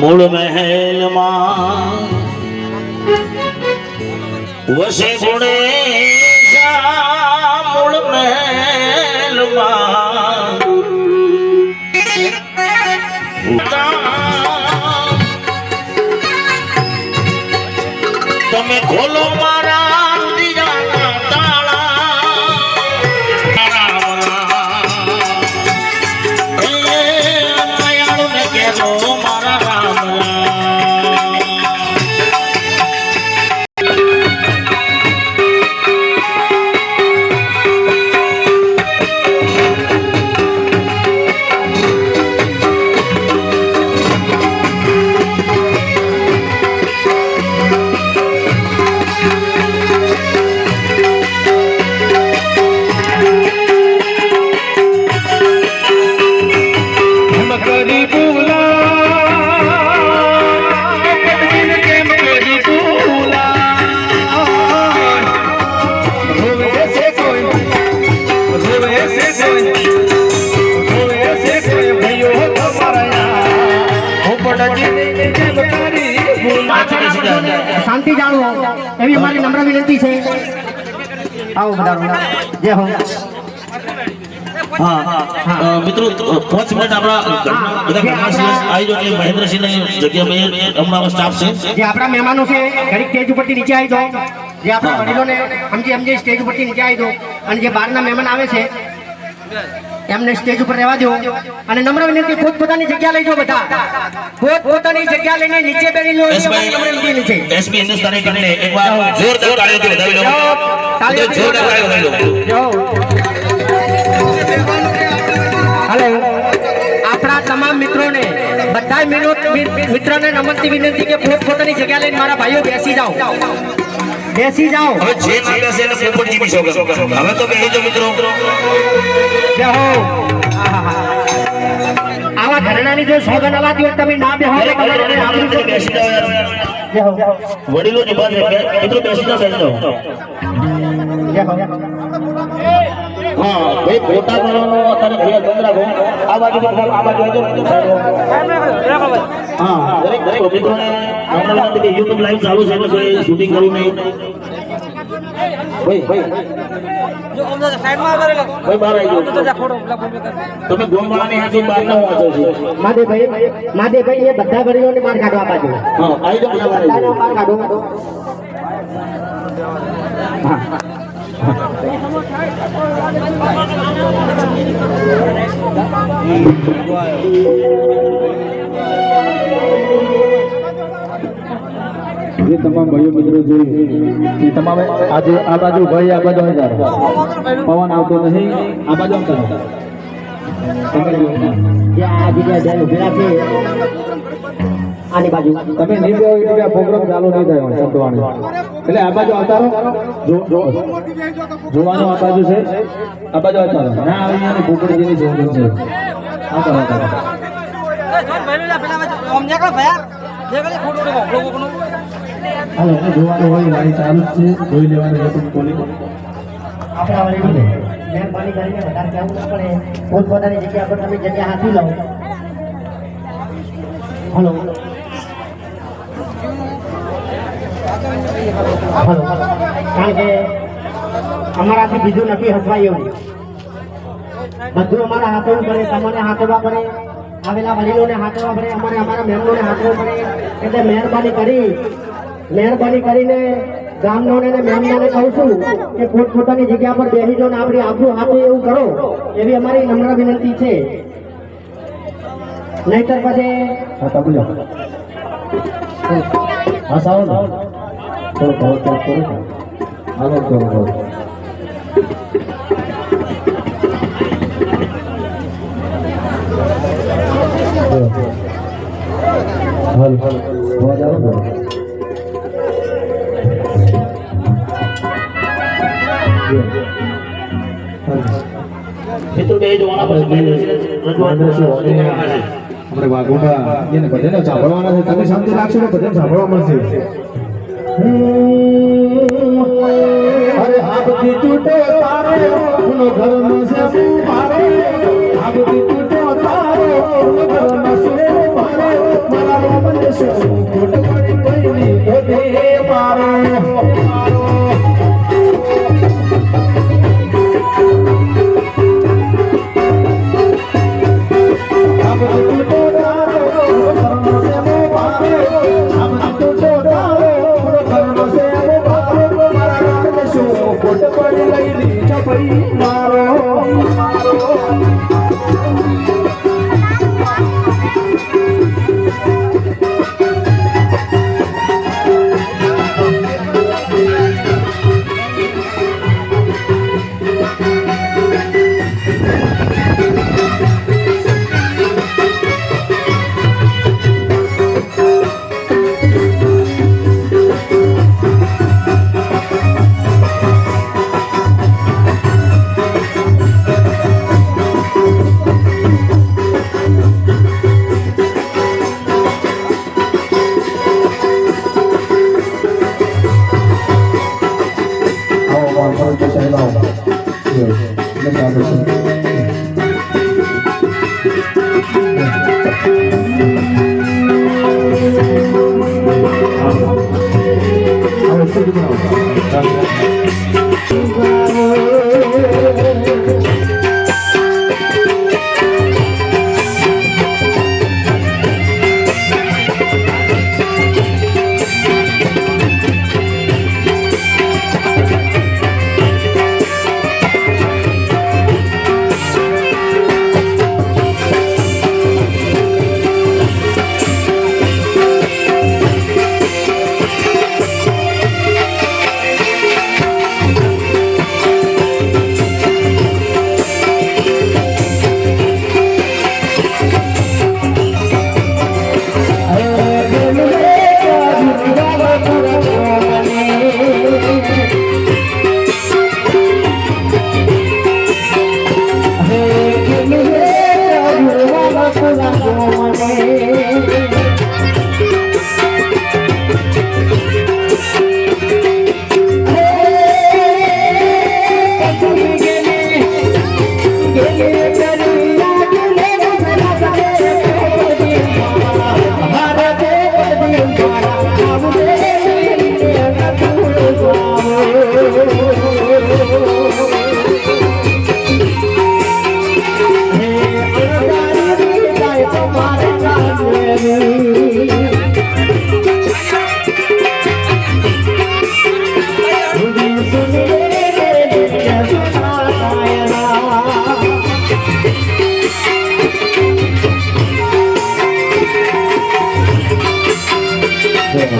મૂળ મહેલમાં. વસે ગુણેશા આવો બધા જય હો. મિત્રો પાંચ મિનિટ આપણા બધા ઘરના આવી જાઓ એટલે મહેન્દ્રસિંહની જગ્યા પર હમણાં સ્ટાફ છે. જે આપણા મહેમાનો છે ઘડીક સ્ટેજ ઉપરથી નીચે આવી દો જે આપણા વડીલોને સમજી સમજી સ્ટેજ ઉપરથી નીચે આવી દો અને જે બહારના મહેમાન આવે છે એમને સ્ટેજ ઉપર રહેવા દો. અને નમ્ર વિનંતી પોતપોતાની જગ્યા લઈ જો બધા. પોતપોતાની જગ્યા લઈને નીચે બેસી લો એવી નમ્ર વિનંતી છે. એસપી હિન્દુસ્તાની ટીમને એકવાર જોરદાર તાળીઓથી વધાવી લો. તાળીઓ જોરદાર તાળીઓ વધાવી લો. હાલો. આપણા તમામ મિત્રોને બધા મિત્રોને નમનથી વિનંતી કે પોતપોતાની જગ્યા લઈને મારા ભાઈઓ બેસી જાઓ. બેસી જાઓ. હવે જે ના બેસે એને પોપટ જીવી શકો હવે તો બેસી જો મિત્રો. જય હો આવા ઘરણાની જો સોગન અલાતી હોય તમે ના બેહો. તો. બેસી જાઓ યાર. વડીલો જ ઊભા છે મિત્રો બેસી જાઓ બેસી જાઓ. હો ભાઈ ફોટા કરવાનો અત્યારે ભૈયા ચંદ્રા ભાઈ આ બાજુ આ બાજુ આવજો. હા દરેક દરેક મિત્રોને નમ્ર માટે YouTube લાઈવ ચાલુ છે એટલે શૂટિંગ કરવું નહીં. ભાઈ ભાઈ. ભાઈ બહાર આવી જાઓ. તમે ગોમવાળાની હાથી બહાર ના વાંચો છો. માદેભાઈ માદેભાઈ એ બધા ગરીબોને માર કાઢવા બાજુ હા આવી આવી બધાને માર કાઢો. હા. જે તમામ ભાઈઓ મિત્રો જે એ તમામે આજે આ બાજુ ભાઈ આ બાજુ આવી પવન આવતો નથી આ બાજુ આવતા. આ જગ્યા જઈને ઉભેલા છે આની બાજુ. તમે નહીં બેહો એટલે આ પ્રોગ્રામ ચાલુ નહીં થાય સંતવાણી એટલે આ બાજુ આવતા રહો. જો- જો- જોવાનું આ બાજુ છે. આ બાજુ આવતા ના આવે અહીંયા ભૂપડી જેવી જોવાનું છે. હાલો જોવાનું હોય ચાલુ જ છે. જોઈ લેવાનું હતું આપણા મહેરબાની કરીને વધારે કહેવું ન પડે પોતપોતાની જગ્યા પર તમે જગ્યા હાથી લો હલો હલો કારણ કે અમારાથી બીજું નથી હસવાય એવું. બધું અમારા હાથવું પડે તમને હાથવા પડે આવેલા વડીલોને હાથવા પડે અમારે અમારા મહેમાનોને હાથવું પડે. એટલે મહેરબાની કરી મહેરબાની કરીને ગામનોને અને મહેમાનોને કહું છું કે પોતપોતાની જગ્યા પર બેસી જો ને આપણી આપણું હાથું એવું કરો એવી અમારી નમ્ર વિનંતી છે. નહીતર પછી થોડો ભાવ થોડો કરો આગળ થોડો ભાવ હાલ હાલ. અવાજ આવે? મિત્રો બે જોવાના પછી આપણે વાઘોડા એને બધાને સાંભળવાના છે. તમે શાંતિ રાખશો ને બધાને સાંભળવા મળશે. અરે આપથી તૂટો તારે નો છે મારે. આપથી તૂટો તારે નો છે મારે. મારા રોમન શું ખોટ પડી કોઈની તો દે મારો. હા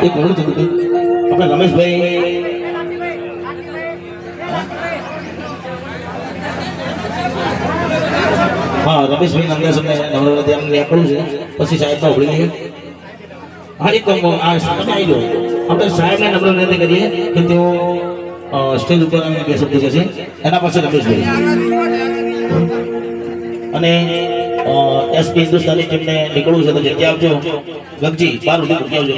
એક મિનિટ જલ્દી આપણે રમેશભાઈ હા રમેશભાઈ અંદર તમને નમ્ર ધ્યાન રાખવું છે પછી સાહેબ નો ઉભરી લઈએ હા એક કામ આ સાહેબ આવી આપણે સાહેબને નમ્ર વિનંતી કરીએ કે તેઓ સ્ટેજ ઉપર અમે બે શબ્દ છે એના પછી રમેશભાઈ અને એસપી હિન્દુસ્તાની ટીમને નીકળવું છે તો જગ્યા આપજો ગગજી બાર સુધી મૂકી આવજો?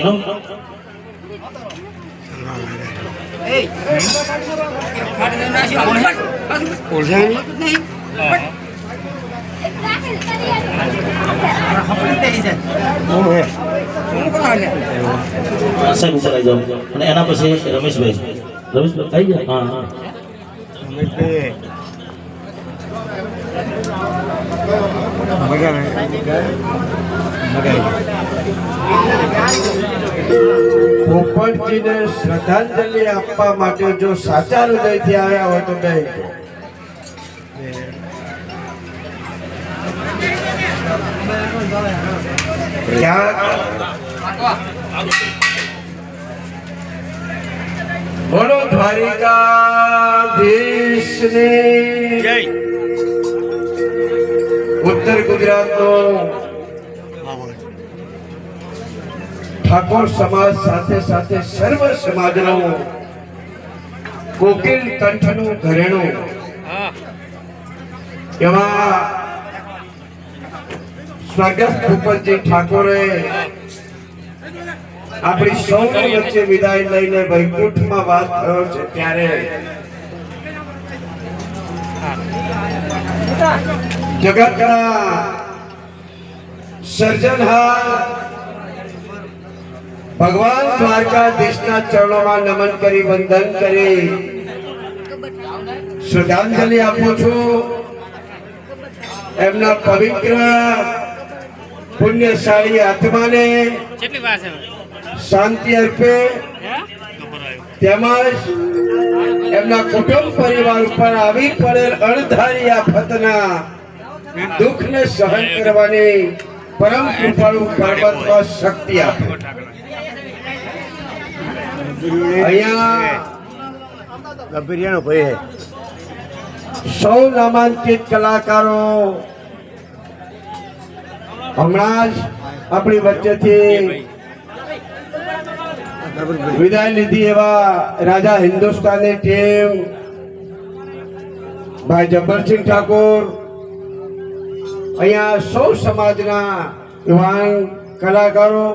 હા, સાહેબ ઉપર પોપટજીને શ્રદ્ધાંજલિ આપવા માટે જો સાચા હૃદયથી આવ્યા હોય તો બે. બોલો દ્વારિકાધીશની. ઉત્તર ગુજરાતનો ઠાકોર સમાજ સાથે સાથે સર્વ સમાજનો કોકિલ કંઠનું ઘરેણું. એવા સ્વર્ગસ્થ ભૂપતજી ઠાકોરે. આપણી સૌની વચ્ચે વિદાય લઈને વૈકુંઠમાં વાત થયો છે ત્યારે. જગતના સર્જનહાર ભગવાન દ્વારકાધીશના ચરણોમાં નમન કરી, વંદન કરી. શ્રદ્ધાંજલિ આપું છું. એમના પવિત્ર પુણ્યશાળી આત્માને શાંતિ અર્પે. તેમજ એમના કુટુંબ પરિવાર ઉપર આવી પડેલ અણધારી આફતના દુઃખને સહન કરવાની પરમ કૃપાળુ પરમાત્મા શક્તિ આપે. અહીંયા ગંભીરિયાનો ભય સૌ નામાંકિત કલાકારો હમણાં જ આપણી વચ્ચેથી વિદાય લીધી એવા રાજા હિન્દુસ્તાની ટીમ, ભાઈ જબ્બરસિંહ ઠાકોર, અહીંયા સૌ સમાજના યુવાન કલાકારો.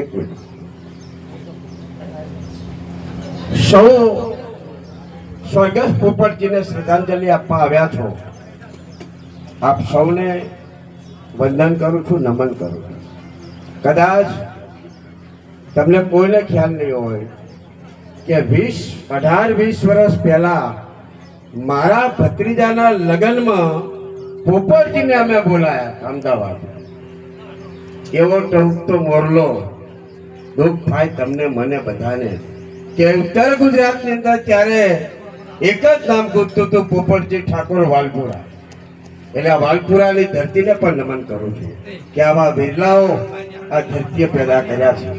એક મિનિટ. સૌ સ્વર્ગસ્થ પોપટજીને શ્રદ્ધાંજલિ આપવા આવ્યા છો. આપ સૌને વંદન કરું છું, નમન કરું છું. કદાચ તમને કોઈને ખ્યાલ નહીં હોય કે વીસ, અઢાર, વીસ વર્ષ પહેલા મારા ભત્રીજાના લગ્નમાં પોપટજીને અમે બોલાયા અમદાવાદ. એવો ટૂંકતો મોરલો. દુઃખ થાય તમને, મને બધાને. કે ઉત્તર ગુજરાતની અંદર ત્યારે એક જ નામ ગુજતું હતું, પોપટજી ઠાકોર વાલપુરા. એટલે વાલપુરાની ધરતીને પણ નમન કરું છું કે આવા બિરલાઓ આ ધરતીએ પેદા કર્યા છે.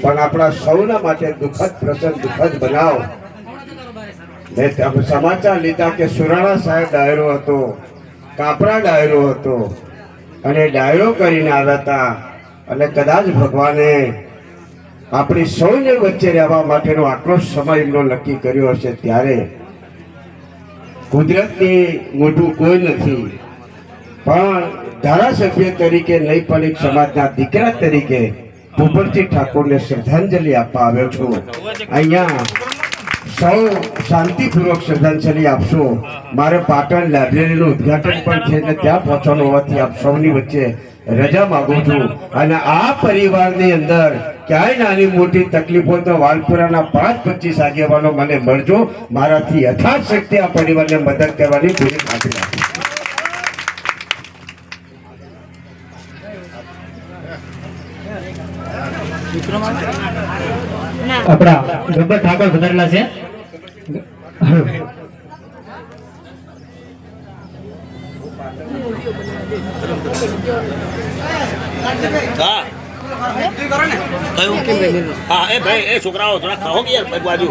પણ આપણા સૌના માટે દુઃખદ પ્રસંગ, દુઃખદ બનાવ. મેં સમાચાર લીધા કે સુરાણા સાહેબ ડાયરો હતો, કાપરા ડાયરો હતો, અને ડાયરો કરીને આવ્યા હતા. અને કદાચ ભગવાને આપણી સૌને વચ્ચે રહેવા માટેનો આટલો સમય એમનો નક્કી કર્યો હશે ત્યારે કુદરતની મોટું કોઈ નથી. પણ ધારાસભ્ય તરીકે નહીં પણ એક સમાજના દીકરા તરીકે ભૂપરજી ઠાકોરને શ્રદ્ધાંજલિ આપવા આવ્યો છું. અહીંયા સૌ શાંતિપૂર્વક શ્રદ્ધાંજલિ આપશો. મારે પાટણ લાઇબ્રેરીનું ઉદ્ઘાટન પણ છે એટલે ત્યાં પહોંચવાનું હોવાથી આપ સૌની વચ્ચે રજા માગું છું. અને આ પરિવારની અંદર ક્યાંય નાની મોટી તકલીફો તો વાલપુરાના પાંચ પચીસ આગેવાનો મને મળજો. મારાથી યથાશક્તિ આ પરિવારને મદદ કરવાની પૂરી ખાતરી આપણા ગબ્બર ઠાકોર પધારેલા છે. હા. એ ભાઈ એ છોકરાઓ થોડા ખાઓ કે યાર બાજુ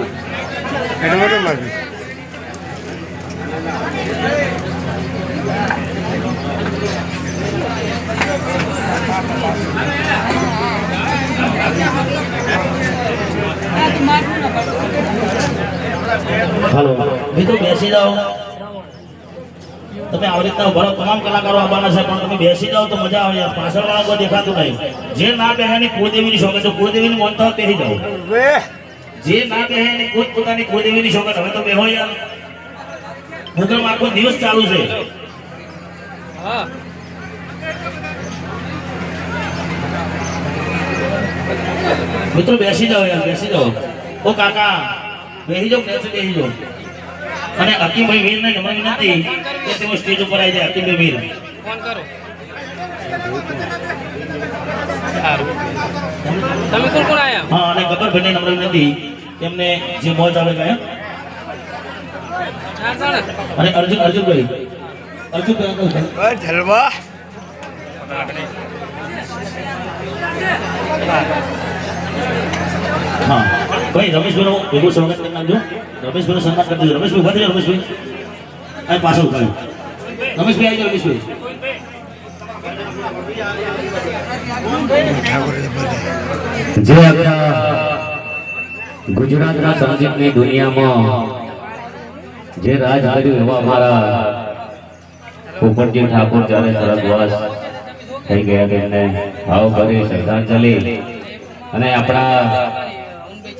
હાલો. મિત્રો બેસી જાઓ. તમે આવી રીતના ઊભા તમામ કલાકારો આવવાના છે પણ તમે બેસી જાઓ તો મજા આવે. પાછળ વાળા કોઈ દેખાતું નહીં. જે ના બેહે એની કુળદેવીની શોખે તો કુળદેવીની મોનતા બેસી જાઓ. જે ના બેહે એની ખુદ પોતાની કુળદેવીની શોખે હવે તો બેહો યાર. પ્રોગ્રામ આખો દિવસ ચાલુ છે. મિત્રો બેસી જાઓ યાર. બેસી જાઓ. ઓ કાકા બેસી જાઓ બેસી બેસી જાઓ. અને અકીમભાઈ વીરને નમ્ર વિનંતી કે તેઓ સ્ટેજ ઉપર આવી જાય અકીમભાઈ વીર. ફોન કરો સારું તમે કોણ કોણ આયા? હા અને ગબ્બરભાઈને નમ્ર વિનંતી એમને જે મોજ આવે ગયા અને અર્જુન અર્જુનભાઈ. અર્જુનભાઈ જલવા. હા. ભાઈ, રમેશભાઈનો ભેગું સ્વાગત કરી નાખજો. રમેશભાઈનો સન્માન કરી દેજો. રમેશભાઈ, ઊભા ગુજરાતના સંગીતની દુનિયામાં જે રાજ કર્યું એવા અમારા પોપટજી ઠાકોર જ્યારે સ્વર્ગવાસ થઈ ગયા તેમને ભાવ ભરી શ્રદ્ધાંજલિ અને આપણા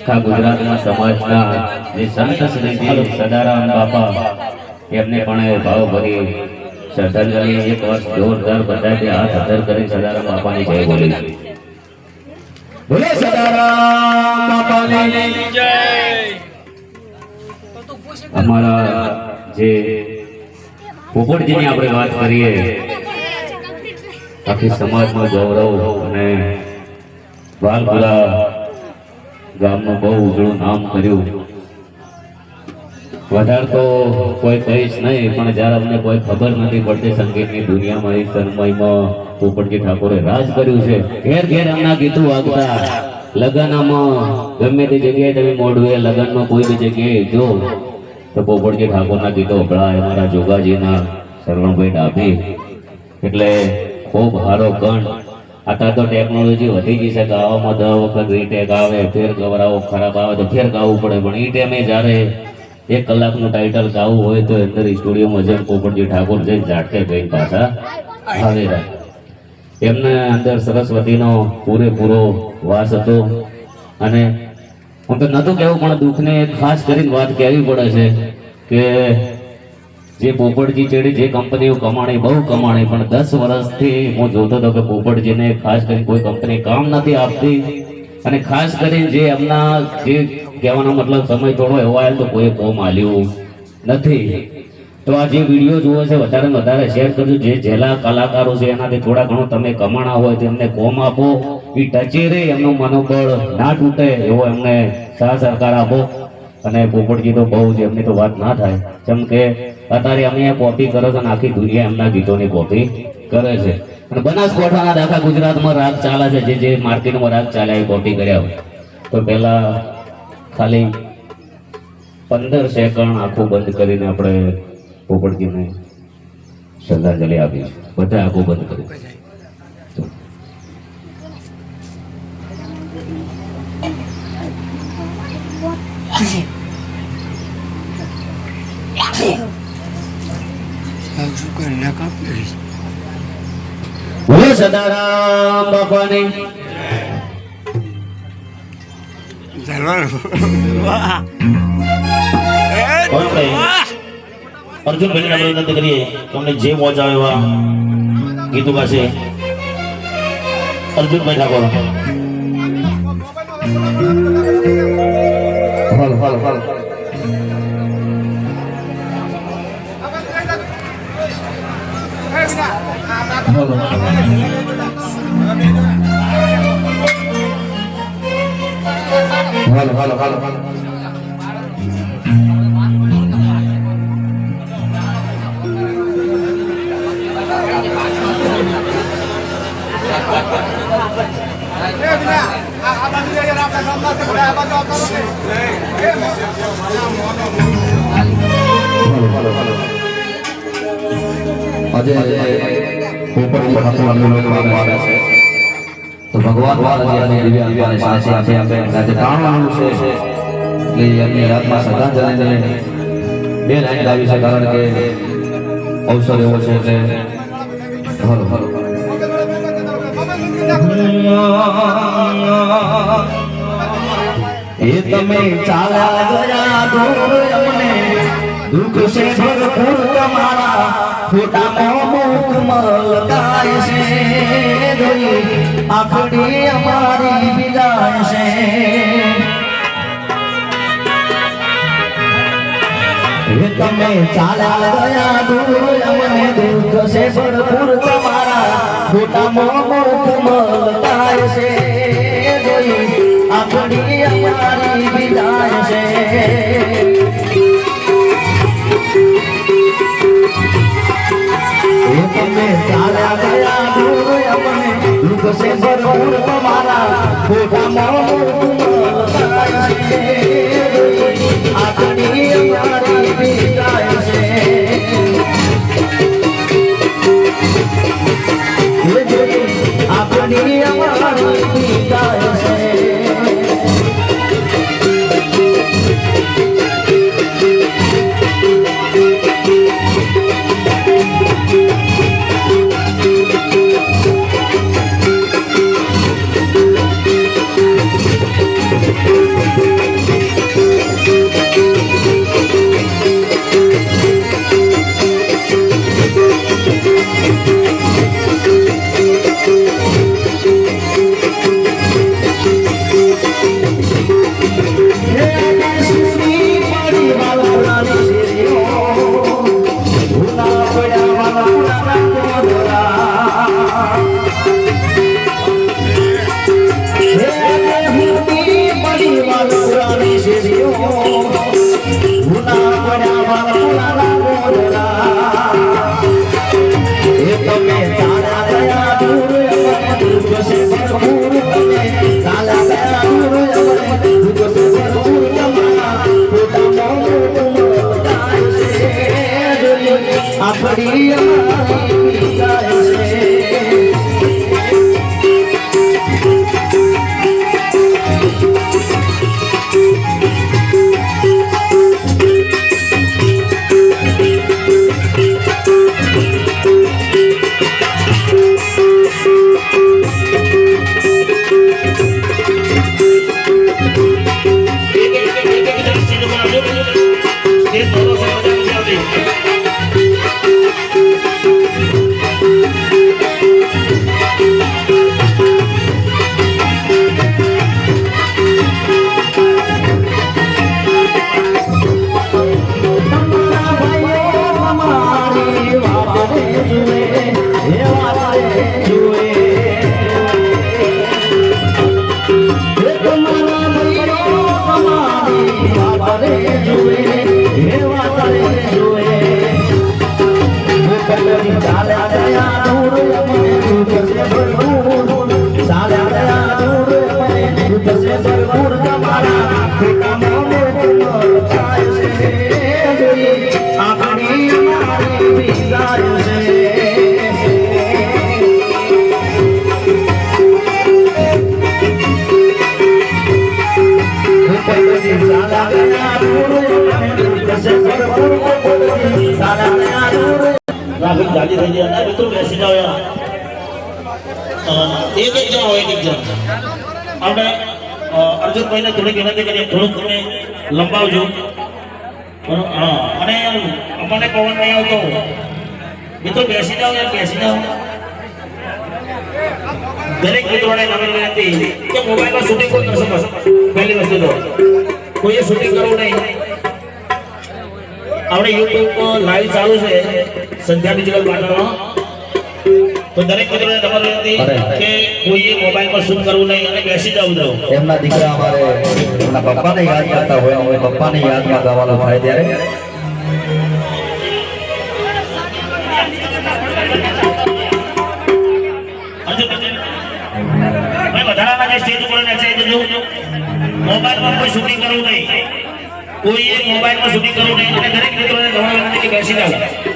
આખા ગુજરાતના સમાજના જે સંત શ્રી સદારામ બાપા, એમને પણ ભાવભરી શ્રદ્ધાંજલિ, એક વર્ષ જોરદાર બધા બે હાથ અધર કરી સદારામ બાપાની જય બોલી. બોલે સદારામ બાપાની. જય અમારા જે પોપટજીની આપણે વાત કરીએ, આખી સમાજમાં ગૌરવ અને બાલપુરા ગામનું બહુ ઉજળું નામ કર્યું. વધારે તો કોઈ કહીશ નહીં, પણ જ્યારે અમને કોઈ ખબર નથી પડતી સંગીતની દુનિયામાં એ તન્મયમાં પોપટજી ઠાકોરે રાજ કર્યું છે. ઘેર ઘેર એમના ગીતો વાગતા. લગ્નમાં ગમે તે જગ્યાએ તમે મોડવે, લગ્નમાં કોઈ બી જગ્યાએ જો, તો પોપટજી ઠાકોરના ગીતો વપરાય અમારા જોગાજીના શરવણભાઈ ડાભી. એટલે ખૂબ હારો ગણ અત્યારે તો ટેકનોલોજી વધી ગઈ છે ગાવામાં દસ વખત રીટેક આવે, ફેર ગવરાવો ખરાબ આવે, તો ફેર ગાવું પડે. પણ એ ટાઈમે જ્યારે એક કલાકનું ટાઇટલ ગાવું હોય તો અંદર સ્ટુડિયોમાં જેમ પોપટજી ઠાકોર જઈને ઝાટકે ગઈ પાછા આવેલા એમને અંદર સરસ્વતીનો પૂરેપૂરો વાસ હતો. અને હું તો નહોતું કહેવું, પણ દુઃખને ખાસ કરીને વાત કહેવી પડે છે કે જે પોપટજી ચેડી, જે કંપનીઓ કમાણી, બહુ કમાણી, પણ દસ વર્ષથી હું જોતો હતો કે પોપટજીને ખાસ કરીને કોઈ કંપની કામ નથી આપતી. અને ખાસ કરીને જે એમના જે કહેવાનો મતલબ સમય થોડો એવો આવ્યો તો કોઈ કોમ આલ્યું નથી. તો આ જે વીડિયો જુઓ છે, વધારે વધારે શેર કરજો. જે જેલા કલાકારો છે, એનાથી થોડા ઘણું તમે કમાણા હોય તો એમને કોમ આપો. એ ટચે રે એમનું મનોબળ ના તૂટે એવો એમને સાહ સરકાર આપો. અને પોપટજી તો બહુ જ એમની તો વાત ના થાય. જેમ કે, અત્યારે અમે કોપી કરો છો અને આખી દુનિયા એમના ગીતોની કોપી કરે છે. અને બનાસકાંઠાના આખા ગુજરાતમાં રાગ ચાલે છે. જે જે માર્કેટમાં રાગ ચાલ્યા એ કોપી કર્યા હોય. તો પહેલાં ખાલી પંદર સેકન્ડ આખું બંધ કરીને આપણે પોપટજીને શ્રદ્ધાંજલિ આપીશું. બધા આખું બંધ કરી સદારામ બાપાની હવે આપણે વિનંતી કરીએ તમને જે મોજ આવે એવા ગીતો ગાશે. અર્જુનભાઈ ઠાકોર. હલ હલ હાલ હાલ હાલ હાલ ઠાકોરનું લોકવાદ આવે છે તો ભગવાન બાલાજીની દિવ્ય આત્માને સાથે સાથે આપણે સાથે કાણવાનું છે. એટલે એમની આત્મા શ્રદ્ધાંજલિ બે લાઈન લાવી છે, કારણ કે અવસર એવો છે એટલે હલો હલો એ તમે ચાલ્યા ગયા દુઃખ છે ભરપૂર તમારા. ખોટામાં મુખ મલકાય છે જોઈ આખડી અમારી વિદાય છે. તમે ચાલ્યા ગયા દૂર, અમને દુઃખ છે ભરપૂર તમારા. ખોટામાં મુખ મલકાય છે આખડી અમારી વિદાય છે. ચાલ્યા ગયા દૂર અમને દુઃખ છે ભરપૂર તમારા ખોટામાં મુખ ટ્રાફિક થઈ જાય મિત્રો બેસી જાઓ એક એક જણ હોય, એક જણ. આપણે અર્જુનભાઈને થોડીક વિનંતી કરીએ. થોડુંક તમે લંબાવજો. હા, અને આપણને પવન નહીં આવતો. મિત્રો, બેસી જાઓ યાર, બેસી જાઓ. દરેક મિત્રોને નવી વિનંતી. કે મોબાઈલમાં શૂટિંગ કોઈ કરશે પહેલી વસ્તુ તો. કોઈએ શૂટિંગ કરવું નહીં. આપણે યુટ્યુબ લાઈવ ચાલુ છે સંધ્યા ડિજિટલ પાટણમાં તો દરેક મિત્રોને ખબર હતી કે કોઈએ પર શું કરવું નહીં અને બેસી જવું જાવ એમના દીકરા અમારે એમના પપ્પાને યાદ કરતા હોય અમે પપ્પાની યાદમાં ગાવાનું થાય ત્યારે. વધારાના જે સ્ટેજ ઉપર મોબાઈલમાં કોઈ શૂટિંગ કરવું નહીં. કોઈએ મોબાઈલમાં સુધી કરવું નહીં અને દરેક મિત્રોને નમ્ર વિનંતી બેસી જાવ